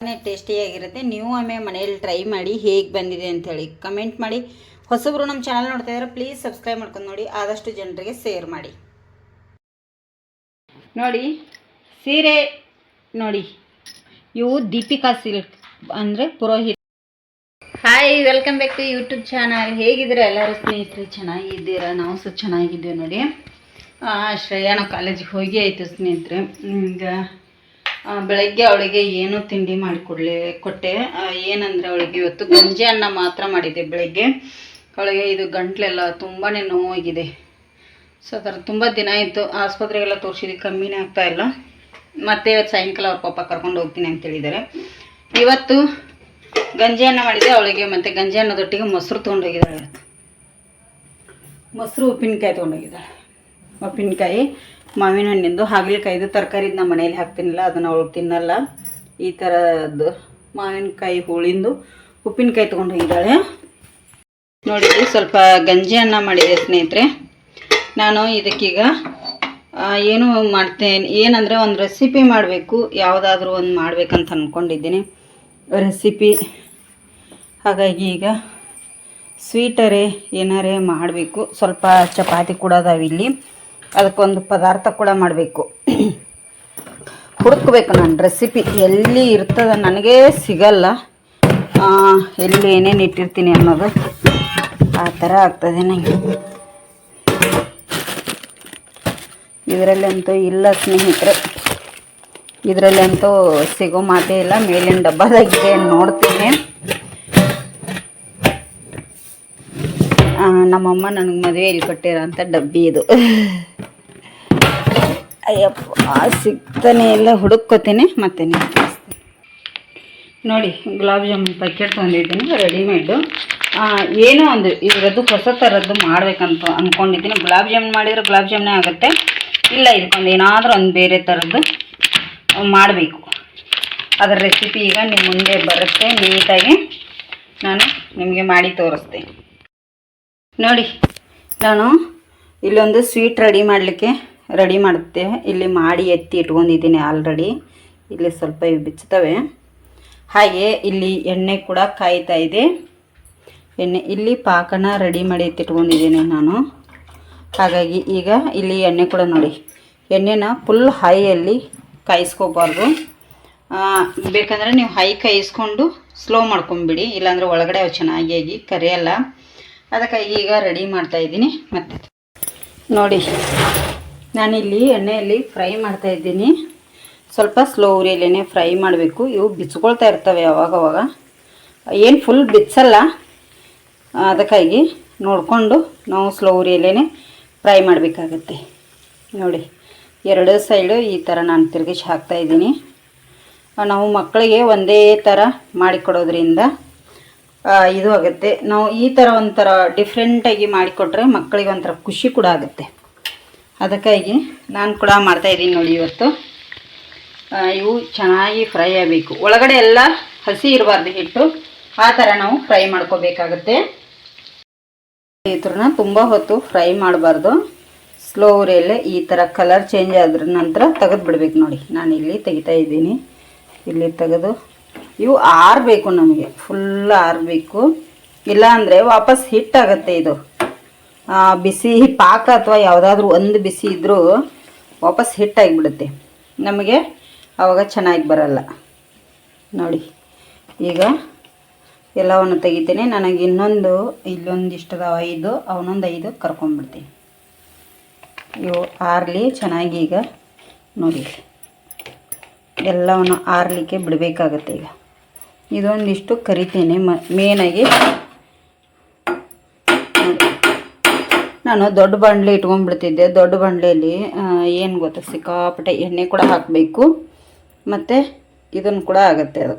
ಟೇಸ್ಟಿಯಾಗಿರುತ್ತೆ ನೀವು ಒಮ್ಮೆ ಮನೆಯಲ್ಲಿ ಟ್ರೈ ಮಾಡಿ ಹೇಗೆ ಬಂದಿದೆ ಅಂಥೇಳಿ ಕಮೆಂಟ್ ಮಾಡಿ. ಹೊಸಬ್ರು ನಮ್ಮ ಚಾನಲ್ ನೋಡ್ತಾ ಇದ್ದಾರೆ ಪ್ಲೀಸ್ ಸಬ್ಸ್ಕ್ರೈಬ್ ಮಾಡ್ಕೊಂಡು ನೋಡಿ. ಆದಷ್ಟು ಜನರಿಗೆ ಶೇರ್ ಮಾಡಿ. ನೋಡಿ ಸೀರೆ ನೋಡಿ. ಇವು ದೀಪಿಕಾ ಸಿಲ್ಕ್ ಅಂದರೆ Purohit. Hi welcome back to YouTube channel ಹೇಗಿದ್ದೀರಾ ಎಲ್ಲರೂ? ಸ್ನೇಹಿತರು ಚೆನ್ನಾಗಿದ್ದೀರಾ? ನಾವು ಸಹ ಚೆನ್ನಾಗಿದ್ದೇವೆ ನೋಡಿ. ಆ, ಶ್ರೇಯಾನ ಕಾಲೇಜಿಗೆ ಹೋಗಿ ಆಯಿತು ಸ್ನೇಹಿತರೆ. ಈಗ ಬೆಳಗ್ಗೆ ಅವಳಿಗೆ ಏನು ತಿಂಡಿ ಮಾಡಿಕೊಡ್ಲಿ ಕೊಟ್ಟೆ. ಏನಂದ್ರೆ ಅವಳಿಗೆ ಇವತ್ತು ಗಂಜಿ ಅನ್ನ ಮಾತ್ರ ಮಾಡಿದ್ದೆ ಬೆಳಗ್ಗೆ. ಅವಳಿಗೆ ಇದು ಗಂಟ್ಲೆಲ್ಲ ತುಂಬಾ ನೋವಾಗಿದೆ. ಸೊ ಅದರ ತುಂಬ ದಿನ ಆಯಿತು. ಆಸ್ಪತ್ರೆಗೆಲ್ಲ ತೋರಿಸಿದ್ವಿ, ಕಮ್ಮಿನೇ ಆಗ್ತಾ ಇಲ್ಲ. ಮತ್ತೆ ಇವತ್ತು ಸಾಯಂಕಾಲ ಅವ್ರ ಪಾಪ ಕರ್ಕೊಂಡು ಹೋಗ್ತೀನಿ ಅಂತ ಹೇಳಿದ್ದಾರೆ. ಇವತ್ತು ಗಂಜಿ ಅನ್ನ ಮಾಡಿದೆ ಅವಳಿಗೆ ಮತ್ತು ಗಂಜಿ ಅನ್ನದೊಟ್ಟಿಗೆ ಮೊಸರು ತೊಗೊಂಡೋಗಿದ್ದಾಳೆ. ಮೊಸರು, ಉಪ್ಪಿನಕಾಯಿ ತೊಗೊಂಡೋಗಿದ್ದಾಳೆ. ಉಪ್ಪಿನಕಾಯಿ. ಮಾವಿನ ಹಣ್ಣಿಂದು ಹಾಗಲಕಾಯ್ದು ತರಕಾರಿ ನಮ್ಮ ಮನೇಲಿ ಹಾಕ್ತೀನಲ್ಲ, ಅದನ್ನು ಅವಳು ತಿನ್ನಲ್ಲ. ಈ ಥರದ್ದು ಮಾವಿನಕಾಯಿ ಹೋಳಿಂದು ಉಪ್ಪಿನಕಾಯಿ ತೊಗೊಂಡು ಹೋಗಿದ್ದಾಳೆ. ನೋಡಿ ಸ್ವಲ್ಪ ಗಂಜಿ ಅನ್ನ ಮಾಡಿದೆ ಸ್ನೇಹಿತರೆ. ನಾನು ಇದಕ್ಕೀಗ ಏನು ಮಾಡ್ತೇನೆ, ಏನಂದರೆ ಒಂದು ರೆಸಿಪಿ ಮಾಡಬೇಕು, ಯಾವುದಾದ್ರೂ ಒಂದು ಮಾಡಬೇಕಂತ ಅಂದ್ಕೊಂಡಿದ್ದೀನಿ ರೆಸಿಪಿ ಹಾಗಾಗಿ ಈಗ ಸ್ವೀಟರೇ ಏನಾರೇ ಮಾಡಬೇಕು. ಸ್ವಲ್ಪ ಚಪಾತಿ ಕೂಡ ಅದಾವೆ ಇಲ್ಲಿ ಅದಕ್ಕೊಂದು ಪದಾರ್ಥ ಕೂಡ ಮಾಡಬೇಕು. ಹುಡುಕ್ಬೇಕು ನಾನು ರೆಸಿಪಿ ಎಲ್ಲಿ ಇರ್ತದ ನನಗೇ ಸಿಗಲ್ಲ. ಎಲ್ಲಿ ಏನೇನು ಇಟ್ಟಿರ್ತೀನಿ ಅನ್ನೋದು ಆ ಥರ ಆಗ್ತದೆ ನನಗೆ ಇದರಲ್ಲಂತೂ ಇಲ್ಲ ಸ್ನೇಹಿತರೆ. ಇದರಲ್ಲಂತೂ ಸಿಗೋ ಮಾತೇ ಇಲ್ಲ. ಮೇಲಿನ ಡಬ್ಬದಾಗಿದೆ ನೋಡ್ತೀನಿ. ನಮ್ಮಮ್ಮ ನನಗೆ ಮದುವೆಯಲ್ಲಿ ಕೊಟ್ಟಿರೋ ಅಂಥ ಡಬ್ಬಿ ಇದು. ಅಯ್ಯಪ್ಪ ಸಿಗ್ತಾನೆ ಎಲ್ಲ ಹುಡುಕ್ಕೋತೀನಿ, ಮತ್ತೆ ನೋಡಿ, ಗುಲಾಬ್ ಜಾಮೂನ್ ಪ್ಯಾಕೆಟ್ ತಂದಿದ್ದೀನಿ ರೆಡಿಮೇಡು ಏನೋ ಒಂದು ಇದರದ್ದು ಹೊಸ ಥರದ್ದು ಮಾಡಬೇಕಂತ ಅಂದ್ಕೊಂಡಿದ್ದೀನಿ ಗುಲಾಬ್ ಜಾಮೂನ್ ಮಾಡಿದರೆ ಗುಲಾಬ್ ಜಾಮೂನೇ ಆಗುತ್ತೆ. ಇಲ್ಲ, ಇದಕ್ಕೊಂದು ಏನಾದರೂ ಒಂದು ಬೇರೆ ಥರದ್ದು ಮಾಡಬೇಕು. ಅದರ ರೆಸಿಪಿ ಈಗ ನಿಮ್ಮ ಮುಂದೆ ಬರುತ್ತೆ, ನೀಟಾಗಿ ನಾನು ನಿಮಗೆ ಮಾಡಿ ತೋರಿಸ್ತೀನಿ. ನೋಡಿ, ನಾನು ಇಲ್ಲೊಂದು ಸ್ವೀಟ್ ರೆಡಿ ಮಾಡಲಿಕ್ಕೆ ರೆಡಿ ಮಾಡುತ್ತೆ. ಇಲ್ಲಿ ಮಾಡಿ ಎತ್ತಿ ಇಟ್ಕೊಂಡಿದ್ದೀನಿ ಆಲ್ರೆಡಿ ಇಲ್ಲಿ ಸ್ವಲ್ಪ ಬಿಚ್ಚುತ್ತವೆ. ಹಾಗೆ ಇಲ್ಲಿ ಎಣ್ಣೆ ಕೂಡ ಕಾಯ್ತಾ ಇದೆ. ಎಣ್ಣೆ, ಇಲ್ಲಿ ಪಾಕನ ರೆಡಿ ಮಾಡಿ ಎತ್ತಿಟ್ಕೊಂಡಿದ್ದೀನಿ ನಾನು. ಹಾಗಾಗಿ ಈಗ ಇಲ್ಲಿ ಎಣ್ಣೆ ಕೂಡ ನೋಡಿ. ಎಣ್ಣೆನ ಫುಲ್ ಹೈಯಲ್ಲಿ ಕಾಯಿಸ್ಕೋಬಾರ್ದು. ಬೇಕಂದರೆ ನೀವು ಹೈ ಕಾಯಿಸ್ಕೊಂಡು ಸ್ಲೋ ಮಾಡ್ಕೊಂಬಿಡಿ. ಇಲ್ಲಾಂದರೆ ಒಳಗಡೆ ಅವು ಚೆನ್ನಾಗಿ ಆಗಿ ಕರಿಯಲ್ಲ. ಅದಕ್ಕಾಗಿ ಈಗ ರೆಡಿ ಮಾಡ್ತಾ ಇದ್ದೀನಿ. ಮತ್ತೆ ನೋಡಿ. ನಾನಿಲ್ಲಿ ಎಣ್ಣೆಯಲ್ಲಿ ಫ್ರೈ ಮಾಡ್ತಾ ಇದ್ದೀನಿ. ಸ್ವಲ್ಪ ಸ್ಲೋ ಉರಿಯಲ್ಲೇ ಫ್ರೈ ಮಾಡಬೇಕು. ಇವು ಬಿಚ್ಕೊಳ್ತಾ ಇರ್ತವೆ ಅವಾಗವಾಗ. ಏನು ಫುಲ್ ಬಿಚ್ಚಲ್ಲ. ಅದಕ್ಕಾಗಿ ನೋಡಿಕೊಂಡು ನಾವು ಸ್ಲೋ ಉರಿಯಲ್ಲೇ ಫ್ರೈ ಮಾಡಬೇಕಾಗತ್ತೆ. ನೋಡಿ, ಎರಡು ಸೈಡು ಈ ಥರ ನಾನು ತಿರುಗಿಸಿ ಹಾಕ್ತಾಯಿದ್ದೀನಿ ನಾವು ಮಕ್ಕಳಿಗೆ ಒಂದೇ ಥರ ಮಾಡಿಕೊಡೋದ್ರಿಂದ ಇದು ಆಗುತ್ತೆ. ನಾವು ಈ ಥರ ಒಂಥರ ಡಿಫ್ರೆಂಟಾಗಿ ಮಾಡಿಕೊಟ್ರೆ ಮಕ್ಕಳಿಗೆ ಒಂಥರ ಖುಷಿ ಕೂಡ ಆಗುತ್ತೆ. ಅದಕ್ಕಾಗಿ ನಾನು ಕೂಡ ಮಾಡ್ತಾಯಿದ್ದೀನಿ ನೋಡಿ ಇವತ್ತು. ಇವು ಚೆನ್ನಾಗಿ ಫ್ರೈ ಆಗಬೇಕು. ಒಳಗಡೆ ಎಲ್ಲ ಹಸಿ ಇರಬಾರ್ದು ಹಿಟ್ಟು. ಆ ಥರ ನಾವು ಫ್ರೈ ಮಾಡ್ಕೋಬೇಕಾಗತ್ತೆ. ಥರನ ತುಂಬ ಹೊತ್ತು ಫ್ರೈ ಮಾಡಬಾರ್ದು. ಸ್ಲೋ ಉರಿಯಲ್ಲೇ ಈ ಥರ ಕಲರ್ ಚೇಂಜ್ ಆದ್ರ ನಂತರ ತೆಗೆದು ಬಿಡ್ಬೇಕು ನೋಡಿ. ನಾನು ಇಲ್ಲಿ ತೆಗಿತಾ ಇದ್ದೀನಿ. ಇಲ್ಲಿ ತೆಗೆದು. ಇವು ಆರಬೇಕು ನಮಗೆ. ಫುಲ್ ಆರಬೇಕು. ಇಲ್ಲ ಅಂದರೆ ವಾಪಸ್ ಹಿಟ್ಟಾಗತ್ತೆ ಇದು. ಬಿಸಿ ಪಾಕ ಅಥವಾ ಯಾವುದಾದ್ರೂ ಒಂದು ಬಿಸಿ ಇದ್ದರೂ ವಾಪಸ್ ಹಿಟ್ಟಾಗಿಬಿಡುತ್ತೆ ನಮಗೆ ಆವಾಗ ಚೆನ್ನಾಗಿ ಬರಲ್ಲ. ನೋಡಿ, ಈಗ ಎಲ್ಲವನ್ನು ತೆಗಿತೀನಿ. ನನಗೆ ಇನ್ನೊಂದು ಇಲ್ಲೊಂದಿಷ್ಟು ಐದು, ಅವನೊಂದು ಐದು ಕರ್ಕೊಂಡ್ಬಿಡ್ತೀನಿ. ಇವು ಆರಲಿ, ಚೆನ್ನಾಗಿ ಈಗ ನೋಡಿ. ಎಲ್ಲವನ್ನು ಆರಲಿಕ್ಕೆ ಬಿಡಬೇಕಾಗತ್ತೆ ಈಗ. ಇದೊಂದಿಷ್ಟು ಕರಿತೇನೆ ಮೇನಾಗಿ ನಾನು ದೊಡ್ಡ ಬಾಣಲೆ ಇಟ್ಕೊಂಡ್ಬಿಡ್ತಿದ್ದೆ. ದೊಡ್ಡ ಬಾಣಲೆಯಲ್ಲಿ ಏನು ಗೊತ್ತಾ, ಸಿಕ್ಕಾಪಟ್ಟೆ ಎಣ್ಣೆ ಕೂಡ ಹಾಕಬೇಕು. ಮತ್ತು ಇದನ್ನು ಕೂಡ ಆಗುತ್ತೆ ಅದು.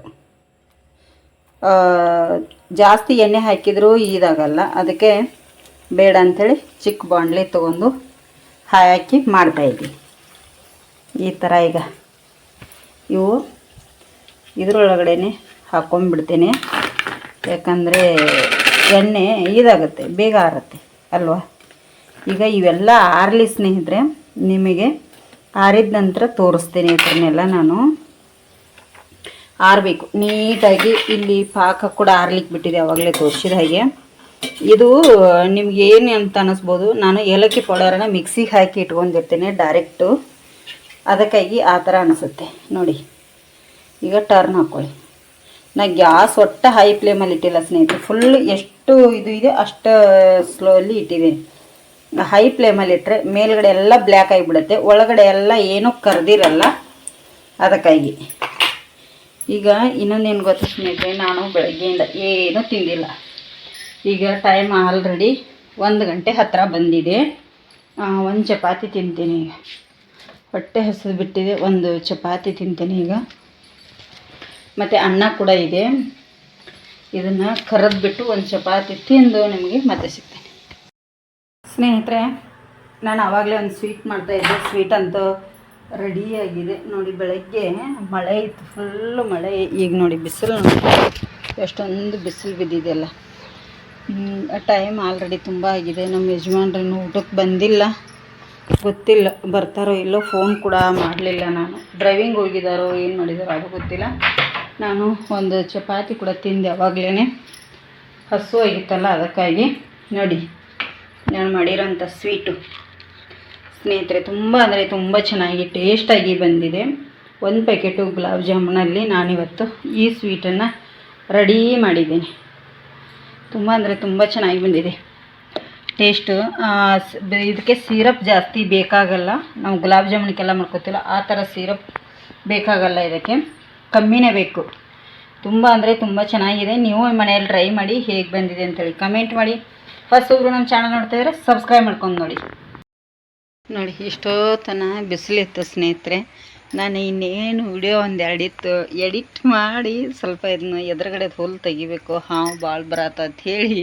ಜಾಸ್ತಿ ಎಣ್ಣೆ ಹಾಕಿದರೂ ಇದಾಗಲ್ಲ. ಅದಕ್ಕೆ ಬೇಡ ಅಂಥೇಳಿ ಚಿಕ್ಕ ಬಾಣಲೆ ತೊಗೊಂಡು ಹಾಕಿ ಮಾಡ್ತಾಯಿದ್ದೀನಿ ಈ ಥರ ಈಗ ಇವು ಇದರೊಳಗಡೆ ಹಾಕ್ಕೊಂಡ್ಬಿಡ್ತೀನಿ ಯಾಕಂದರೆ ಎಣ್ಣೆ ಇದಾಗುತ್ತೆ, ಬೇಗ ಆರುತ್ತೆ, ಅಲ್ವಾ? ಈಗ ಇವೆಲ್ಲ ಆರಲಿ ಸ್ನೇಹಿತರೆ, ನಿಮಗೆ ಆರಿದ ನಂತರ ತೋರಿಸ್ತೀನಿ ಇದನ್ನೆಲ್ಲ ನಾನು. ಆರಬೇಕು. ನೀಟಾಗಿ ಇಲ್ಲಿ ಪಾಕ ಕೂಡ ಆರ್ಲಿಕ್ಕೆ ಬಿಟ್ಟಿದೆ ಅವಾಗಲೇ ತೋರಿಸಿದ ಹಾಗೆ. ಇದು, ನಿಮ್ಗೆ ಏನು ಅಂತ ಅನ್ನಿಸ್ಬೋದು ನಾನು ಏಲಕ್ಕಿ ಪೌಡರನ್ನು ಮಿಕ್ಸಿಗೆ ಹಾಕಿ ಇಟ್ಕೊಂಡಿರ್ತೇನೆ ಡೈರೆಕ್ಟು. ಅದಕ್ಕಾಗಿ ಆ ಥರ ಅನಿಸುತ್ತೆ. ನೋಡಿ, ಈಗ ಟರ್ನ್ ಹಾಕ್ಕೊಳ್ಳಿ ನಾ ಗ್ಯಾಸ್ ಒಟ್ಟು ಹೈ ಫ್ಲೇಮಲ್ಲಿ ಇಟ್ಟಿಲ್ಲ ಸ್ನೇಹಿತರೆ. ಫುಲ್ ಎಷ್ಟು ಇದು ಇದೆ, ಅಷ್ಟು ಸ್ಲೋಲಿ ಇಟ್ಟಿದ್ದೀನಿ. ಹೈ ಫ್ಲೇಮಲ್ಲಿ ಇಟ್ಟರೆ ಮೇಲ್ಗಡೆ ಎಲ್ಲ ಬ್ಲ್ಯಾಕ್ ಆಗಿಬಿಡುತ್ತೆ. ಒಳಗಡೆ ಎಲ್ಲ ಏನೂ ಕರೆದಿರಲ್ಲ ಅದಕ್ಕಾಗಿ. ಈಗ ಇನ್ನೊಂದೇನು ಗೊತ್ತಾ ಸ್ನೇಹಿತರೆ, ನಾನು ಬೆಳಗ್ಗೆಯಿಂದ ಏನೂ ತಿಂದಿಲ್ಲ. ಈಗ ಟೈಮ್ ಆಲ್ರೆಡಿ ಒಂದು ಗಂಟೆ ಹತ್ತಿರ ಬಂದಿದೆ. ಒಂದು ಚಪಾತಿ ತಿಂತೀನಿ ಈಗ. ಹೊಟ್ಟೆ ಹಸಿದು ಬಿಟ್ಟಿದೆ, ಒಂದು ಚಪಾತಿ ತಿಂತೀನಿ ಈಗ. ಮತ್ತು ಅನ್ನ ಕೂಡ ಇದೆ. ಇದನ್ನು ಕರೆದ್ಬಿಟ್ಟು ಒಂದು ಚಪಾತಿ ತಿಂದು ನಿಮಗೆ ಮತ್ತೆ ಸಿಗ್ತೇನೆ. ಸ್ನೇಹಿತರೆ, ನಾನು ಆವಾಗಲೇ ಒಂದು ಸ್ವೀಟ್ ಮಾಡ್ತಾ ಇದ್ದೆ. ಸ್ವೀಟ್ ಅಂತೂ ರೆಡಿಯಾಗಿದೆ ನೋಡಿ, ಬೆಳಗ್ಗೆ ಮಳೆ ಇತ್ತು. ಫುಲ್ಲು ಮಳೆ. ಈಗ ನೋಡಿ, ಬಿಸಿಲು ಎಷ್ಟೊಂದು ಬಿಸಿಲು ಬಿದ್ದಿದೆಯಲ್ಲ ಟೈಮ್ ಆಲ್ರೆಡಿ ತುಂಬ ಆಗಿದೆ. ನಮ್ಮ ಯಜಮಾನ್ರೂ ಊಟಕ್ಕೆ ಬಂದಿಲ್ಲ. ಗೊತ್ತಿಲ್ಲ, ಬರ್ತಾರೋ ಇಲ್ಲೋ ಫೋನ್ ಕೂಡ ಮಾಡಲಿಲ್ಲ ನಾನು. ಡ್ರೈವಿಂಗ್ ಹೋಗಿದ್ದಾರೋ, ಏನು ಮಾಡಿದಾರೋ ಅದು ಗೊತ್ತಿಲ್ಲ. ನಾನು ಒಂದು ಚಪಾತಿ ಕೂಡ ತಿಂದೆ ಅವಾಗಲೇ ಹಸು ಆಗಿತ್ತಲ್ಲ, ಅದಕ್ಕಾಗಿ. ನೋಡಿ. ನಾನು ಮಾಡಿರೋಂಥ ಸ್ವೀಟು. ಸ್ನೇಹಿತರೆ, ತುಂಬ ಅಂದರೆ ತುಂಬ ಚೆನ್ನಾಗಿ ಟೇಸ್ಟಾಗಿ ಬಂದಿದೆ. ಒಂದು ಪ್ಯಾಕೆಟು ಗುಲಾಬ್ ಜಾಮೂನಲ್ಲಿ ನಾನಿವತ್ತು ಈ ಸ್ವೀಟನ್ನು ರೆಡಿ ಮಾಡಿದ್ದೀನಿ. ತುಂಬ ಅಂದರೆ ತುಂಬ ಚೆನ್ನಾಗಿ ಬಂದಿದೆ. ಟೇಸ್ಟು ಇದಕ್ಕೆ ಸಿರಪ್ ಜಾಸ್ತಿ ಬೇಕಾಗಲ್ಲ. ನಾವು ಗುಲಾಬ್ ಜಾಮೂನಿಗೆಲ್ಲ ಮಾಡ್ಕೋತಿಲ್ಲ, ಆ ಥರ ಸಿರಪ್ ಬೇಕಾಗಲ್ಲ ಇದಕ್ಕೆ. ಕಮ್ಮಿನೇ ಬೇಕು. ತುಂಬ ಅಂದರೆ ತುಂಬ ಚೆನ್ನಾಗಿದೆ. ನೀವು ಮನೆಯಲ್ಲಿ ಟ್ರೈ ಮಾಡಿ ಹೇಗೆ ಬಂದಿದೆ ಅಂತೇಳಿ ಕಮೆಂಟ್ ಮಾಡಿ. ಫಸ್ಟ್ ಒಬ್ರು ನಮ್ಮ ಚಾನಲ್ ನೋಡ್ತಾ ಇದ್ರೆ ಸಬ್ಸ್ಕ್ರೈಬ್ ಮಾಡ್ಕೊಂಡು ನೋಡಿ. ನೋಡಿ, ಎಷ್ಟೋ ತನ ಬಿಸಿಲಿತ್ತು ಸ್ನೇಹಿತರೆ. ನಾನು ಇನ್ನೇನು ವಿಡಿಯೋ ಒಂದು ಎಡಿತ್ತು ಎಡಿಟ್ ಮಾಡಿ ಸ್ವಲ್ಪ ಇದನ್ನ ಎದುರುಗಡೆ ಹುಲ್ ತೆಗಿಬೇಕು, ಹಾವು ಭಾಳ ಬರತ್ತ ಅಂತ ಹೇಳಿ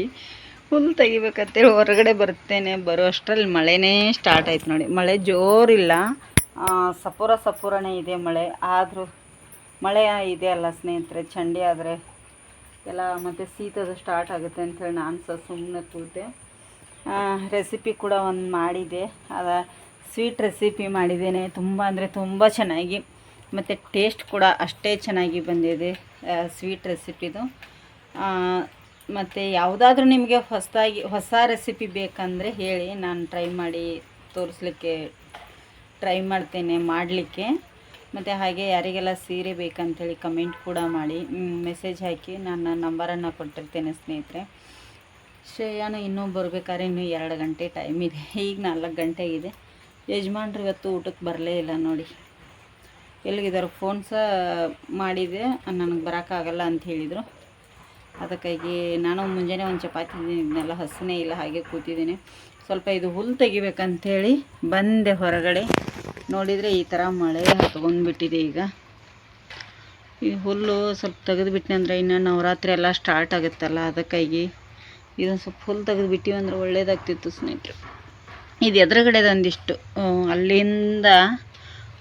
ಹುಲ್ ತೆಗಿಬೇಕಂತೇಳಿ ಹೊರಗಡೆ ಬರ್ತೇನೆ. ಬರೋ ಅಷ್ಟರಲ್ಲಿ ಮಳೆನೇ ಸ್ಟಾರ್ಟ್ ಆಯ್ತು ನೋಡಿ. ಮಳೆ ಜೋರಿಲ್ಲ. ಸಪೂರ ಸಪೂರನೇ ಇದೆ ಮಳೆ. ಆದರೂ ಮಳೆ ಇದೆ ಅಲ್ಲ ಸ್ನೇಹಿತರೆ, ಚಂಡಿ ಆದರೆ ಎಲ್ಲ ಮತ್ತು ಶೀತದ ಸ್ಟಾರ್ಟ್ ಆಗುತ್ತೆ ಅಂಥೇಳಿ ನಾನು ಸಹ ಸುಮ್ಮನೆ ಕೂತೆ. ರೆಸಿಪಿ ಕೂಡ ಒಂದು ಮಾಡಿದೆ. ಅದ ಸ್ವೀಟ್ ರೆಸಿಪಿ ಮಾಡಿದ್ದೇನೆ. ತುಂಬ ಅಂದರೆ ತುಂಬ ಚೆನ್ನಾಗಿ. ಮತ್ತು ಟೇಸ್ಟ್ ಕೂಡ ಅಷ್ಟೇ ಚೆನ್ನಾಗಿ ಬಂದಿದೆ ಸ್ವೀಟ್ ರೆಸಿಪಿದು ಮತ್ತು ಯಾವುದಾದ್ರೂ ನಿಮಗೆ ಹೊಸದಾಗಿ, ಹೊಸ ರೆಸಿಪಿ ಬೇಕಂದರೆ ಹೇಳಿ ನಾನು ಟ್ರೈ ಮಾಡಿ ತೋರಿಸ್ಲಿಕ್ಕೆ ಟ್ರೈ ಮಾಡ್ತೇನೆ, ಮಾಡಲಿಕ್ಕೆ. ಮತ್ತು ಹಾಗೆ ಯಾರಿಗೆಲ್ಲ ಸೀರೆ ಬೇಕಂತೇಳಿ ಕಮೆಂಟ್ ಕೂಡ ಮಾಡಿ ಮೆಸೇಜ್ ಹಾಕಿ ನನ್ನ ನಂಬರನ್ನು ಕೊಟ್ಟಿರ್ತೇನೆ ಸ್ನೇಹಿತರೆ. ಶ್ರೇಯಾನು ಇನ್ನೂ ಬರ್ಬೇಕಾದ್ರೆ ಇನ್ನೂ ಎರಡು ಗಂಟೆ ಟೈಮ್ ಇದೆ. ಈಗ ನಾಲ್ಕು ಗಂಟೆ ಇದೆ. ಯಜಮಾನ್ರು ಇವತ್ತು ಊಟಕ್ಕೆ ಬರಲೇ ಇಲ್ಲ ನೋಡಿ. ಎಲ್ಲಿಗಿದ್ದಾರೆ? ಫೋನ್ ಸಹ ಮಾಡಿದೆ. ನನಗೆ ಬರೋಕ್ಕಾಗಲ್ಲ ಅಂತ ಹೇಳಿದರು. ಅದಕ್ಕಾಗಿ ನಾನು ಮುಂಜಾನೆ ಒಂದು ಚಪಾತಿ ಇದನ್ನೆಲ್ಲ ಹಸಿನೇ ಇಲ್ಲ, ಹಾಗೆ ಕೂತಿದ್ದೀನಿ. ಸ್ವಲ್ಪ ಇದು ಹುಲ್ಲು ತೆಗಿಬೇಕಂಥೇಳಿ ಬಂದೆ ಹೊರಗಡೆ. ನೋಡಿದರೆ ಈ ಥರ ಮಳೆ ಹತ್ಕೊಂಡ್ಬಿಟ್ಟಿದೆ ಈಗ. ಈ ಹುಲ್ಲು ಸ್ವಲ್ಪ ತೆಗೆದುಬಿಟ್ನೆ ಅಂದರೆ ಇನ್ನು ನವರಾತ್ರಿ ಎಲ್ಲ ಸ್ಟಾರ್ಟ್ ಆಗುತ್ತಲ್ಲ ಅದಕ್ಕಾಗಿ ಇದೊಂದು ಸ್ವಲ್ಪ ಹುಲ್ಲು ತೆಗೆದುಬಿಟ್ಟಿವಿ ಅಂದ್ರೆ ಒಳ್ಳೇದಾಗ್ತಿತ್ತು ಸ್ನೇಹಿತರು. ಇದು ಎದುರುಗಡೆದು ಒಂದಿಷ್ಟು ಅಲ್ಲಿಂದ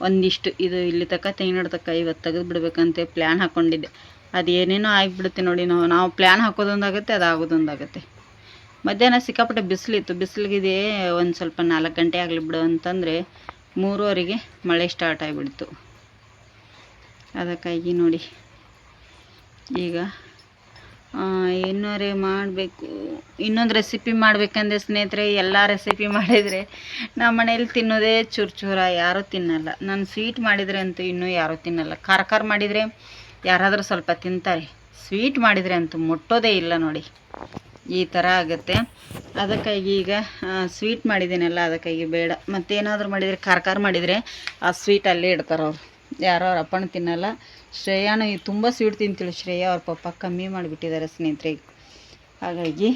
ಒಂದಿಷ್ಟು, ಇದು ಇಲ್ಲಿ ತಕ್ಕ ತೆಂಗಿನ ತಕ್ಕ ಇವತ್ತು ತೆಗೆದು ಬಿಡ್ಬೇಕಂತ ಪ್ಲ್ಯಾನ್ ಹಾಕ್ಕೊಂಡಿದ್ದೆ ಅದು ಏನೇನೋ ಆಗಿಬಿಡುತ್ತೆ ನೋಡಿ, ನಾವು ನಾವು ಪ್ಲ್ಯಾನ್ ಹಾಕೋದೊಂದಾಗುತ್ತೆ, ಅದು ಆಗೋದೊಂದಾಗುತ್ತೆ. ಮಧ್ಯಾಹ್ನ ಸಿಕ್ಕಾಪಟ್ಟೆ ಬಿಸಿಲಿತ್ತು. ಬಿಸಿಲಿಗಿದೆ ಒಂದು ಸ್ವಲ್ಪ ನಾಲ್ಕು ಗಂಟೆ ಆಗಲಿ ಬಿಡು ಅಂತಂದರೆ ಮೂರುವರೆಗೆ ಮಳೆ ಸ್ಟಾರ್ಟ್ ಆಗಿಬಿಡ್ತು. ಅದಕ್ಕಾಗಿ ನೋಡಿ. ಈಗ ಇನ್ನೂರೇ ಮಾಡಬೇಕು, ಇನ್ನೊಂದು ರೆಸಿಪಿ ಮಾಡಬೇಕಂದ್ರೆ ಸ್ನೇಹಿತರೆ, ಎಲ್ಲ ರೆಸಿಪಿ ಮಾಡಿದರೆ ನಮ್ಮ ಮನೇಲಿ ತಿನ್ನೋದೇ ಚೂರು ಯಾರೂ ತಿನ್ನಲ್ಲ. ನಾನು ಸ್ವೀಟ್ ಮಾಡಿದರೆ ಅಂತೂ ಇನ್ನೂ ಯಾರೂ ತಿನ್ನಲ್ಲ. ಖಾರ ಖಾರ ಮಾಡಿದರೆ ಯಾರಾದರೂ ಸ್ವಲ್ಪ ತಿಂತಾರೆ. ಸ್ವೀಟ್ ಮಾಡಿದರೆ ಅಂತೂ ಮುಟ್ಟೋದೇ ಇಲ್ಲ ನೋಡಿ. ಈ ಥರ ಆಗುತ್ತೆ. ಅದಕ್ಕಾಗಿ ಈಗ ಸ್ವೀಟ್ ಮಾಡಿದ್ದೀನಲ್ಲ, ಅದಕ್ಕಾಗಿ ಬೇಡ. ಮತ್ತೇನಾದರೂ ಮಾಡಿದರೆ, ಖಾರ ಖಾರ ಮಾಡಿದರೆ, ಆ ಸ್ವೀಟ್ ಅಲ್ಲೇ ಇಡ್ತಾರೆ ಅವ್ರು. ಯಾರೋ ಅವ್ರ ಅಪ್ಪನ ತಿನ್ನಲ್ಲ. ಶ್ರೇಯಾನು ಈ ತುಂಬ ಸ್ವೀಟ್ ತಿಂತೀಳು. ಶ್ರೇಯ ಅವ್ರ ಪಪ್ಪ ಕಮ್ಮಿ ಮಾಡಿಬಿಟ್ಟಿದ್ದಾರೆ ಸ್ನೇಹಿತರೆ. ಹಾಗಾಗಿ,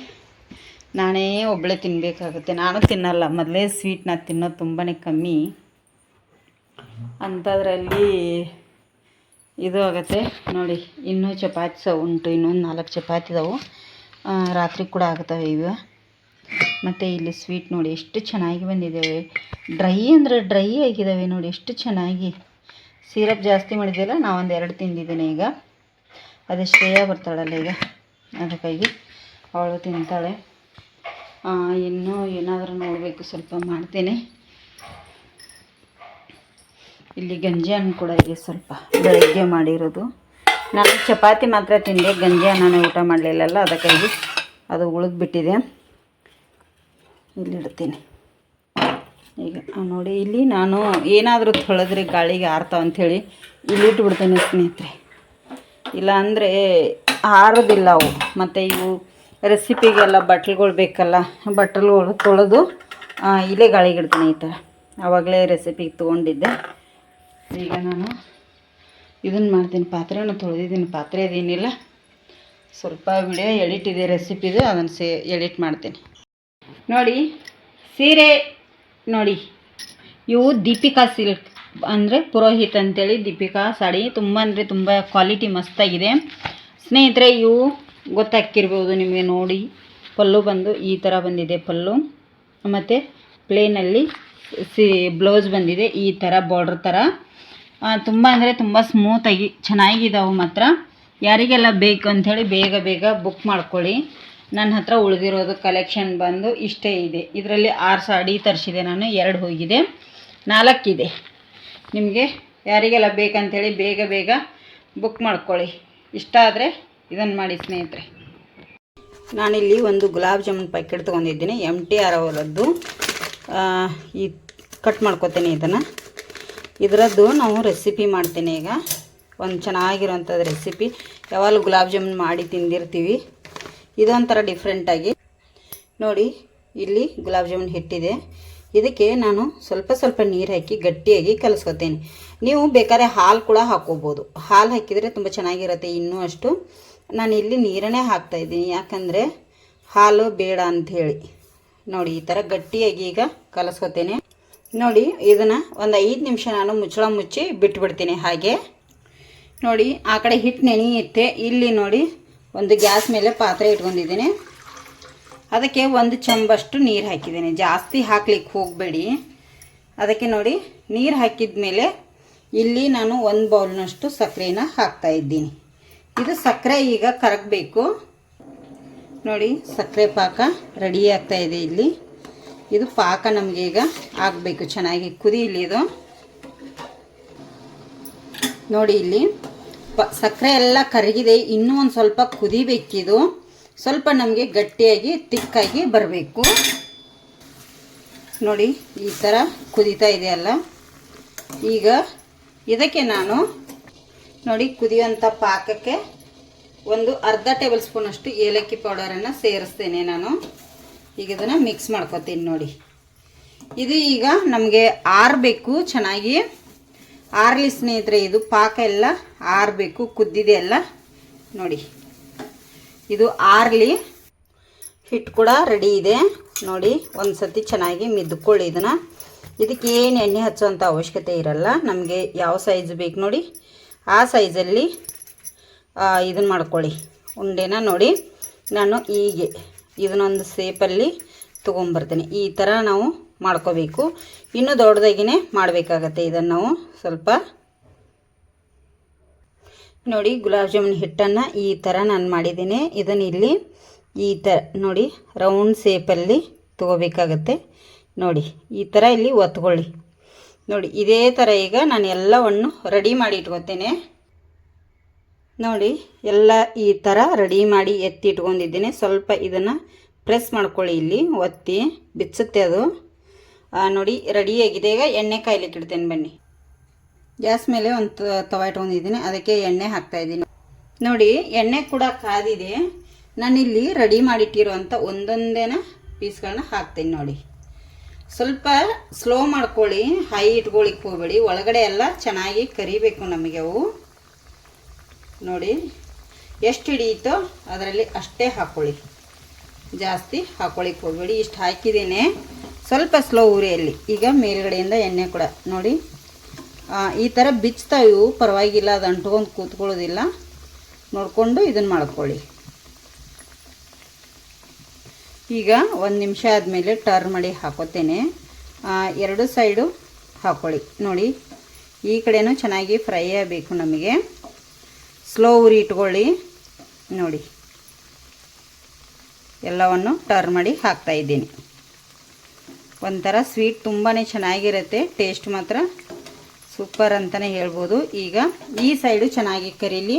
ನಾನೇ ಒಬ್ಬಳೇ ತಿನ್ನಬೇಕಾಗುತ್ತೆ ನಾನು ತಿನ್ನಲ್ಲ. ಮೊದಲೇ ಸ್ವೀಟ್ನ ತಿನ್ನೋದು ತುಂಬಾ ಕಮ್ಮಿ. ಅಂಥದ್ರಲ್ಲಿ ಇದು ಆಗುತ್ತೆ. ನೋಡಿ, ಇನ್ನೂ ಚಪಾತಿ ಸಹ ಉಂಟು. ಇನ್ನೊಂದು ನಾಲ್ಕು ಚಪಾತಿ ಇದಾವೆ. ರಾತ್ರಿ ಕೂಡ ಆಗ್ತವೆ ಇವು. ಮತ್ತು ಇಲ್ಲಿ ಸ್ವೀಟ್ ನೋಡಿ ಎಷ್ಟು ಚೆನ್ನಾಗಿ ಬಂದಿದ್ದಾವೆ. ಡ್ರೈ ಅಂದರೆ ಡ್ರೈ ಆಗಿದ್ದಾವೆ ನೋಡಿ, ಎಷ್ಟು ಚೆನ್ನಾಗಿ. ಸಿರಪ್ ಜಾಸ್ತಿ ಮಾಡಿದ್ದೆಲ್ಲ ನಾ ಒಂದು ಎರಡು ತಿಂದಿದ್ದೀನಿ ಈಗ. ಅದೇ ಶ್ರೇಯ ಬರ್ತಾಳಲ್ಲ ಈಗ. ಅದಕ್ಕಾಗಿ ಅವಳು ತಿಂತಾಳೆ. ಇನ್ನೂ ಏನಾದರೂ ನೋಡಬೇಕು, ಸ್ವಲ್ಪ ಮಾಡ್ತೀನಿ. ಇಲ್ಲಿ ಗಂಜಿ ಹಣ್ಣು ಕೂಡ ಇದೆ ಸ್ವಲ್ಪ, ಬೆಳಗ್ಗೆ ಮಾಡಿರೋದು. ನಾನು ಚಪಾತಿ ಮಾತ್ರ ತಿಂದೆ, ಗಂಜಿ ನಾನು ಊಟ ಮಾಡಲಿಲ್ಲಲ್ಲ, ಅದಕ್ಕಾಗಿ ಅದು ಉಳಿದು ಬಿಟ್ಟಿದೆ ಇಲ್ಲಿ ಇಡ್ತೀನಿ. ಈಗ ನೋಡಿ, ಇಲ್ಲಿ ನಾನು ಏನಾದರೂ ತೊಳೆದ್ರೆ ಗಾಳಿಗೆ ಆರ್ತಾವ ಅಂಥೇಳಿ ಇಲ್ಲಿ ಇಟ್ಬಿಡ್ತೀನಿ ಸ್ನೇಹಿತರೆ. ಇಲ್ಲ ಅಂದರೆ ಆರೋದಿಲ್ಲ ಅವು. ಮತ್ತು ಇವು ರೆಸಿಪಿಗೆಲ್ಲ ಬಟ್ಲುಗಳು ಬೇಕಲ್ಲ, ಬಟ್ಲುಗಳು ತೊಳೆದು ಇಲ್ಲೇ ಗಾಳಿಗೆ ಇಡ್ತೀನಿ ಈ ಥರ. ಆವಾಗಲೇ ರೆಸಿಪಿಗೆ ತೊಗೊಂಡಿದ್ದೆ. ಈಗ ನಾನು ಇದನ್ನು ಮಾಡ್ತೀನಿ. ಪಾತ್ರೆನೂ ತೊಳೆದಿದ್ದೀನಿ. ಪಾತ್ರೆ ಅದೇನಿಲ್ಲ ಸ್ವಲ್ಪ ವಿಡಿಯೋ ಎಡಿಟ್ ಇದೆ ರೆಸಿಪಿದು. ಅದನ್ನು ಸೇ ಎಡಿಟ್ ಮಾಡ್ತೀನಿ. ನೋಡಿ, ಸೀರೆ ನೋಡಿ. ಇವು ದೀಪಿಕಾ ಸಿಲ್ಕ್ ಅಂದರೆ ಪುರೋಹಿತ್ ಅಂತೇಳಿ ದೀಪಿಕಾ ಸಾಡಿ. ತುಂಬ ಅಂದರೆ ತುಂಬ ಕ್ವಾಲಿಟಿ ಮಸ್ತಾಗಿದೆ. ಸ್ನೇಹಿತರೆ, ಇವು ಗೊತ್ತಾಕಿರ್ಬೋದು ನಿಮಗೆ ನೋಡಿ. ಪಲ್ಲು ಬಂದು ಈ ಥರ ಬಂದಿದೆ ಪಲ್ಲು. ಮತ್ತು ಪ್ಲೇನಲ್ಲಿ ಸಿ ಬ್ಲೌಸ್ ಬಂದಿದೆ. ಈ ಥರ ಬಾರ್ಡ್ರ್ ಥರ ತುಂಬ ಅಂದರೆ ತುಂಬ ಸ್ಮೂತಾಗಿ ಚೆನ್ನಾಗಿದ್ದಾವೆ ಮಾತ್ರ. ಯಾರಿಗೆಲ್ಲ ಬೇಕು ಅಂಥೇಳಿ ಬೇಗ ಬೇಗ ಬುಕ್ ಮಾಡ್ಕೊಳ್ಳಿ. ನನ್ನ ಹತ್ರ ಉಳಿದಿರೋದು ಕಲೆಕ್ಷನ್ ಬಂದು ಇಷ್ಟೇ ಇದೆ. ಇದರಲ್ಲಿ ಆರು ಸಾಡಿ ತರಿಸಿದೆ ನಾನು, ಎರಡು ಹೋಗಿದೆ. ನಾಲ್ಕಿದೆ. ನಿಮಗೆ ಯಾರಿಗೆಲ್ಲ ಬೇಕಂಥೇಳಿ ಬೇಗ ಬೇಗ ಬುಕ್ ಮಾಡ್ಕೊಳ್ಳಿ. ಇಷ್ಟ ಆದರೆ ಇದನ್ನು ಮಾಡಿ ಸ್ನೇಹಿತರೆ. ನಾನಿಲ್ಲಿ ಒಂದು ಗುಲಾಬ್ ಜಾಮೂನ್ ಪ್ಯಾಕೆಟ್ ತೊಗೊಂಡಿದ್ದೀನಿ ಎಂ ಟಿ ಆರ್ ಅವರದ್ದು. ಈ ಕಟ್ ಮಾಡ್ಕೊತೀನಿ ಇದನ್ನು. ಇದರದ್ದು ನಾವು ರೆಸಿಪಿ ಮಾಡ್ತೀನಿ ಈಗ. ಒಂದು ಚೆನ್ನಾಗಿರುವಂಥದ್ದು ರೆಸಿಪಿ ಯಾವಾಗಲೂ ಗುಲಾಬ್ ಜಾಮೂನ್ ಮಾಡಿ ತಿಂದಿರ್ತೀವಿ. ಇದೊಂಥರ ಡಿಫ್ರೆಂಟಾಗಿ ನೋಡಿ, ಇಲ್ಲಿ ಗುಲಾಬ್ ಜಾಮೂನ್ ಹಿಟ್ಟಿದೆ. ಇದಕ್ಕೆ ನಾನು ಸ್ವಲ್ಪ ಸ್ವಲ್ಪ ನೀರು ಹಾಕಿ ಗಟ್ಟಿಯಾಗಿ ಕಲಿಸ್ಕೊತೀನಿ. ನೀವು ಬೇಕಾದ್ರೆ ಹಾಲು ಕೂಡ ಹಾಕೋಬೋದು. ಹಾಲು ಹಾಕಿದರೆ ತುಂಬ ಚೆನ್ನಾಗಿರುತ್ತೆ, ಇನ್ನೂ ಅಷ್ಟು. ನಾನು ಇಲ್ಲಿ ನೀರನ್ನೇ ಹಾಕ್ತಾ ಇದ್ದೀನಿ. ಯಾಕಂದರೆ ಹಾಲು ಬೇಡ ಅಂಥೇಳಿ ನೋಡಿ, ಈ ಥರ ಗಟ್ಟಿಯಾಗಿ ಈಗ ಕಲಿಸ್ಕೊತೀನಿ. ನೋಡಿ, ಇದನ್ನು ಒಂದು ಐದು ನಿಮಿಷ ನಾನು ಮುಚ್ಚಳ ಮುಚ್ಚಿ ಬಿಟ್ಬಿಡ್ತೀನಿ ಹಾಗೆ. ನೋಡಿ, ಆ ಕಡೆ ಹಿಟ್ಟು ನೆನೆಯುತ್ತೆ ಇಲ್ಲಿ ನೋಡಿ, ಒಂದು ಗ್ಯಾಸ್ ಮೇಲೆ ಪಾತ್ರೆ ಇಟ್ಕೊಂಡಿದ್ದೀನಿ. ಅದಕ್ಕೆ ಒಂದು ಚಂಬಷ್ಟು ನೀರು ಹಾಕಿದ್ದೀನಿ. ಜಾಸ್ತಿ ಹಾಕ್ಲಿಕ್ಕೆ ಹೋಗಬೇಡಿ. ಅದಕ್ಕೆ ನೋಡಿ, ನೀರು ಹಾಕಿದ ಮೇಲೆ ಇಲ್ಲಿ ನಾನು ಒಂದು ಬೌಲ್ನಷ್ಟು ಸಕ್ಕರೆನ ಹಾಕ್ತಾ ಇದ್ದೀನಿ. ಇದು ಸಕ್ಕರೆ ಈಗ ಕರಗಬೇಕು. ನೋಡಿ ಸಕ್ಕರೆ ಪಾಕ ರೆಡಿ ಆಗ್ತಾಯಿದೆ ಇಲ್ಲಿ. ಇದು ಪಾಕ ನಮಗೆ ಈಗ ಆಗಬೇಕು. ಚೆನ್ನಾಗಿ ಕುದಿಯಲಿ ಇದು. ನೋಡಿ ಇಲ್ಲಿ. ಪ ಸಕ್ಕರೆ ಎಲ್ಲ ಕರಗಿದೆ. ಇನ್ನೂ ಒಂದು ಸ್ವಲ್ಪ ಕುದಿಬೇಕಿದು. ಸ್ವಲ್ಪ ನಮಗೆ ಗಟ್ಟಿಯಾಗಿ, ತಿಕ್ಕಾಗಿ ಬರಬೇಕು. ನೋಡಿ, ಈ ಥರ ಕುದೀತಾ ಇದೆಯಲ್ಲ ಈಗ ಇದಕ್ಕೆ ನಾನು, ನೋಡಿ ಕುದಿಯುವಂಥ ಪಾಕಕ್ಕೆ ಒಂದು ಅರ್ಧ ಟೇಬಲ್ ಸ್ಪೂನಷ್ಟು ಏಲಕ್ಕಿ ಪೌಡರನ್ನು ಸೇರಿಸ್ತೇನೆ ನಾನು. ಈಗ ಇದನ್ನು ಮಿಕ್ಸ್ ಮಾಡ್ಕೊತೀನಿ ನೋಡಿ. ಇದು ಈಗ ನಮಗೆ ಆರಬೇಕು, ಚೆನ್ನಾಗಿ. ಆರಲಿ ಸ್ನೇಹಿತರೆ, ಇದು ಪಾಕ ಎಲ್ಲ ಆರಬೇಕು, ಕುದ್ದಿದೆ ಎಲ್ಲ ನೋಡಿ. ಇದು ಆರಲಿ ಹಿಟ್ಟು ಕೂಡ ರೆಡಿ ಇದೆ. ನೋಡಿ ಒಂದು ಸತಿ ಚೆನ್ನಾಗಿ ಮಿದ್ಕೊಳ್ಳಿ ಇದನ್ನು. ಇದಕ್ಕೆ ಏನು ಎಣ್ಣೆ ಹಚ್ಚುವಂಥ ಅವಶ್ಯಕತೆ ಇರಲ್ಲ. ನಮಗೆ ಯಾವ ಸೈಜ್ ಬೇಕು ನೋಡಿ. ಆ ಸೈಜಲ್ಲಿ ಇದನ್ನು ಮಾಡ್ಕೊಳ್ಳಿ. ಉಂಡೆನ ನೋಡಿ. ನಾನು ಹೀಗೆ. ಇದನ್ನೊಂದು ಸೇಪಲ್ಲಿ ತೊಗೊಂಬರ್ತೀನಿ. ಈ ಥರ ನಾವು ಮಾಡ್ಕೋಬೇಕು. ಇನ್ನೂ ದೊಡ್ಡದಾಗಿನೇ ಮಾಡಬೇಕಾಗತ್ತೆ ಇದನ್ನು ನಾವು ಸ್ವಲ್ಪ. ನೋಡಿ, ಗುಲಾಬ್ ಜಾಮೂನ್ ಹಿಟ್ಟನ್ನು ಈ ಥರ ನಾನು ಮಾಡಿದ್ದೀನಿ. ಇದನ್ನು ಇಲ್ಲಿ ಈ ಥರ ನೋಡಿ, ರೌಂಡ್ ಸೇಪಲ್ಲಿ ತೊಗೋಬೇಕಾಗತ್ತೆ. ನೋಡಿ, ಈ ಥರ ಇಲ್ಲಿ ಒತ್ಕೊಳ್ಳಿ. ನೋಡಿ, ಇದೇ ಥರ ಈಗ ನಾನು ಎಲ್ಲವನ್ನು ರೆಡಿ ಮಾಡಿ ಇಟ್ಕೊತೇನೆ. ನೋಡಿ, ಎಲ್ಲ ಈ ಥರ ರೆಡಿ ಮಾಡಿ ಎತ್ತಿ ಇಟ್ಕೊಂಡಿದ್ದೀನಿ ಸ್ವಲ್ಪ ಇದನ್ನು ಪ್ರೆಸ್ ಮಾಡ್ಕೊಳ್ಳಿ ಇಲ್ಲಿ, ಒತ್ತಿ, ಬಿಚ್ಚುತ್ತೆ ಅದು. ನೋಡಿ ರೆಡಿಯಾಗಿದೆ ಈಗ ಎಣ್ಣೆ ಕಾಯ್ಲಿಕ್ಕೆ ಇಡ್ತೇನೆ ಬನ್ನಿ. ಗ್ಯಾಸ್ ಮೇಲೆ ಒಂದು ತವ ಇಟ್ಕೊಂಡಿದ್ದೀನಿ. ಅದಕ್ಕೆ ಎಣ್ಣೆ ಹಾಕ್ತಾ ಇದ್ದೀನಿ. ನೋಡಿ, ಎಣ್ಣೆ ಕೂಡ ಕಾದಿದೆ. ನಾನಿಲ್ಲಿ ರೆಡಿ ಮಾಡಿಟ್ಟಿರುವಂಥ ಒಂದೊಂದೇನ ಪೀಸ್ಗಳನ್ನ ಹಾಕ್ತೀನಿ ನೋಡಿ. ಸ್ವಲ್ಪ ಸ್ಲೋ ಮಾಡ್ಕೊಳ್ಳಿ ಹೈ ಇಟ್ಕೊಳ್ಳಿಕ್ಕೆ ಹೋಗಬೇಡಿ. ಒಳಗಡೆ ಎಲ್ಲ ಚೆನ್ನಾಗಿ ಕರಿಬೇಕು ನಮಗೆ ಅವು. ನೋಡಿ. ಎಷ್ಟು ಹಿಡಿಯಿತೋ ಅದರಲ್ಲಿ ಅಷ್ಟೇ ಹಾಕ್ಕೊಳ್ಳಿ ಜಾಸ್ತಿ ಹಾಕ್ಕೊಳ್ಳಿಕ್ಕೆ ಹೋಗಬೇಡಿ. ಇಷ್ಟು ಹಾಕಿದ್ದೀನಿ ಸ್ವಲ್ಪ ಸ್ಲೋ ಉರಿಯಲ್ಲಿ. ಈಗ ಮೇಲ್ಗಡೆಯಿಂದ ಎಣ್ಣೆ ಕೂಡ ನೋಡಿ. ಈ ಥರ ಬಿಚ್ತಾ ಇವು, ಪರವಾಗಿಲ್ಲ, ಅದು ಅಂಟ್ಕೊಂಡು ಕೂತ್ಕೊಳ್ಳೋದಿಲ್ಲ. ನೋಡಿಕೊಂಡು ಇದನ್ನು ಮಾಡ್ಕೊಳ್ಳಿ. ಈಗ ಒಂದು ನಿಮಿಷ ಆದಮೇಲೆ ಟರ್ನ್ ಮಾಡಿ ಹಾಕೋತೇನೆ. ಎರಡು ಸೈಡು ಹಾಕ್ಕೊಳ್ಳಿ ನೋಡಿ, ಈ ಕಡೆನೂ ಚೆನ್ನಾಗಿ ಫ್ರೈ ಆಗಬೇಕು ನಮಗೆ. ಸ್ಲೋ ಉರಿ ಇಟ್ಕೊಳ್ಳಿ. ನೋಡಿ. ಎಲ್ಲವನ್ನು ಟರ್ನ್ ಮಾಡಿ ಹಾಕ್ತಾ ಇದ್ದೀನಿ. ಒಂಥರ ಸ್ವೀಟ್ ತುಂಬಾ ಚೆನ್ನಾಗಿರುತ್ತೆ. ಟೇಸ್ಟ್ ಮಾತ್ರ ಸೂಪರ್ ಅಂತಲೇ ಹೇಳ್ಬೋದು. ಈಗ ಈ ಸೈಡು ಚೆನ್ನಾಗಿ ಕರೀಲಿ.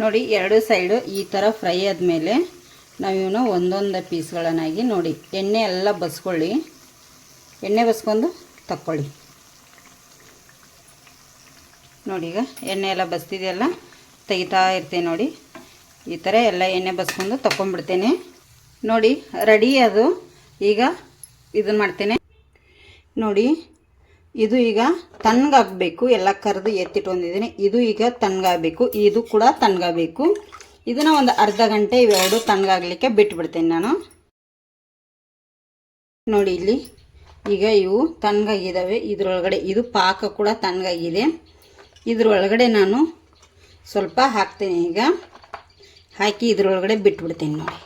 ನೋಡಿ, ಎರಡು ಸೈಡು ಈ ಥರ ಫ್ರೈ ಆದಮೇಲೆ ನಾವು ಒಂದೊಂದು ಪೀಸ್ಗಳನ್ನಾಗಿ ನೋಡಿ. ಎಣ್ಣೆ ಎಲ್ಲ ಬಸ್ಕೊಳ್ಳಿ. ಎಣ್ಣೆ ಬಸ್ಕೊಂಡು ತಕ್ಕೊಳ್ಳಿ. ನೋಡಿ ಈಗ ಎಣ್ಣೆ ಎಲ್ಲ ಬಸ್ತಿದೆಯಲ್ಲ? ತೆಗಿತಾ ಇರ್ತೀನಿ ನೋಡಿ. ಈ ಥರ ಎಲ್ಲ ಎಣ್ಣೆ ಬಸ್ಕೊಂಡು ತೊಗೊಂಡ್ಬಿಡ್ತೀನಿ ನೋಡಿ ರೆಡಿ ಅದು. ಈಗ ಇದನ್ನು ಮಾಡ್ತೇನೆ. ನೋಡಿ, ಇದು ಈಗ ತಣ್ಣಗಾಗಬೇಕು. ಎಲ್ಲ ಕರೆದು ಎತ್ತಿಟ್ಕೊಂಡಿದ್ದೀನಿ. ಇದು ಈಗ ತಣ್ಣಗಾಗಬೇಕು. ಇದು ಕೂಡ ತಣ್ಣಗಾಗಬೇಕು. ಇದನ್ನು ಒಂದು ಅರ್ಧ ಗಂಟೆ ಇವೆರಡು ತಣ್ಣಗಾಗಲಿಕ್ಕೆ ಬಿಟ್ಬಿಡ್ತೇನೆ ನಾನು. ನೋಡಿ ಇಲ್ಲಿ, ಈಗ ಇವು ತಣ್ಣಗಾಗಿದ್ದಾವೆ. ಇದರೊಳಗಡೆ ಇದು ಪಾಕ ಕೂಡ ತಣ್ಣಗಾಗಿದೆ. ಇದರೊಳಗಡೆ ನಾನು ಸ್ವಲ್ಪ ಹಾಕ್ತೀನಿ ಈಗ. ಹಾಕಿ ಇದರೊಳಗಡೆ ಬಿಟ್ಬಿಡ್ತೀನಿ ನೋಡಿ.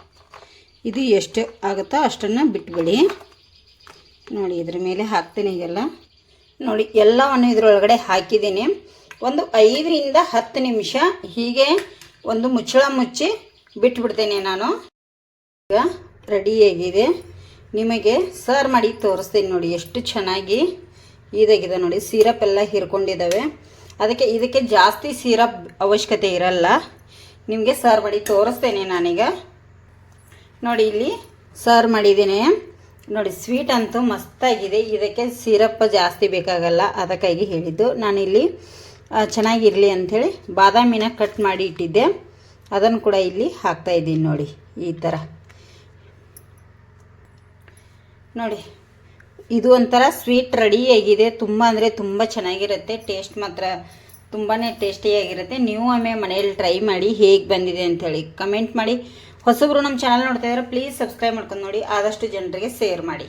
ಇದು ಎಷ್ಟು ಆಗುತ್ತೋ ಅಷ್ಟನ್ನು ಬಿಟ್ಬಿಡಿ. ನೋಡಿ, ಇದ್ರ ಮೇಲೆ ಹಾಕ್ತೀನಿ ಈಗೆಲ್ಲ. ನೋಡಿ, ಎಲ್ಲವನ್ನು ಇದರೊಳಗಡೆ ಹಾಕಿದ್ದೀನಿ. ಒಂದು ಐದರಿಂದ ಹತ್ತು ನಿಮಿಷ ಹೀಗೆ ಒಂದು ಮುಚ್ಚಳ ಮುಚ್ಚಿ ಬಿಟ್ಬಿಡ್ತೇನೆ ನಾನು. ಈಗ ರೆಡಿಯಾಗಿದೆ ನಿಮಗೆ ಸರ್ ಮಾಡಿ ತೋರಿಸ್ತೀನಿ ನೋಡಿ, ಎಷ್ಟು ಚೆನ್ನಾಗಿ ಇದಾಗಿದೆ ನೋಡಿ. ಸಿರಪ್ ಎಲ್ಲ ಹೀರ್ಕೊಂಡಿದ್ದಾವೆ. ಅದಕ್ಕೆ ಇದಕ್ಕೆ ಜಾಸ್ತಿ ಸಿರಪ್ ಅವಶ್ಯಕತೆ ಇರಲ್ಲ. ನಿಮಗೆ ಸರ್ವ್ ಮಾಡಿ ತೋರಿಸ್ತೇನೆ ನಾನೀಗ. ನೋಡಿ ಇಲ್ಲಿ ಸರ್ವ್ ಮಾಡಿದ್ದೀನಿ. ನೋಡಿ ಸ್ವೀಟ್ ಅಂತೂ ಮಸ್ತಾಗಿದೆ. ಇದಕ್ಕೆ ಸಿರಪ್ ಜಾಸ್ತಿ ಬೇಕಾಗಲ್ಲ ಅದಕ್ಕಾಗಿ ಹೇಳಿದ್ದು. ನಾನಿಲ್ಲಿ ಚೆನ್ನಾಗಿರಲಿ ಅಂಥೇಳಿ ಬಾದಾಮಿನ ಕಟ್ ಮಾಡಿ ಇಟ್ಟಿದ್ದೆ. ಅದನ್ನು ಕೂಡ ಇಲ್ಲಿ ಹಾಕ್ತಾಯಿದ್ದೀನಿ ನೋಡಿ, ಈ ಥರ. ನೋಡಿ ಇದು ಒಂಥರ ಸ್ವೀಟ್ ರೆಡಿಯಾಗಿದೆ ತುಂಬ ಅಂದರೆ ತುಂಬ ಚೆನ್ನಾಗಿರುತ್ತೆ. ಟೇಸ್ಟ್ ಮಾತ್ರ ತುಂಬಾ ಟೇಸ್ಟಿಯಾಗಿರುತ್ತೆ ನೀವು ಒಮ್ಮೆ ಮನೆಯಲ್ಲಿ ಟ್ರೈ ಮಾಡಿ ಹೇಗೆ ಬಂದಿದೆ ಅಂಥೇಳಿ ಕಮೆಂಟ್ ಮಾಡಿ. ಹೊಸಬ್ರು ನಮ್ಮ ಚಾನಲ್ ನೋಡ್ತಾ ಇದ್ದಾರೆ ಪ್ಲೀಸ್ ಸಬ್ಸ್ಕ್ರೈಬ್ ಮಾಡ್ಕೊಂಡು ನೋಡಿ. ಆದಷ್ಟು ಜನರಿಗೆ ಶೇರ್ ಮಾಡಿ.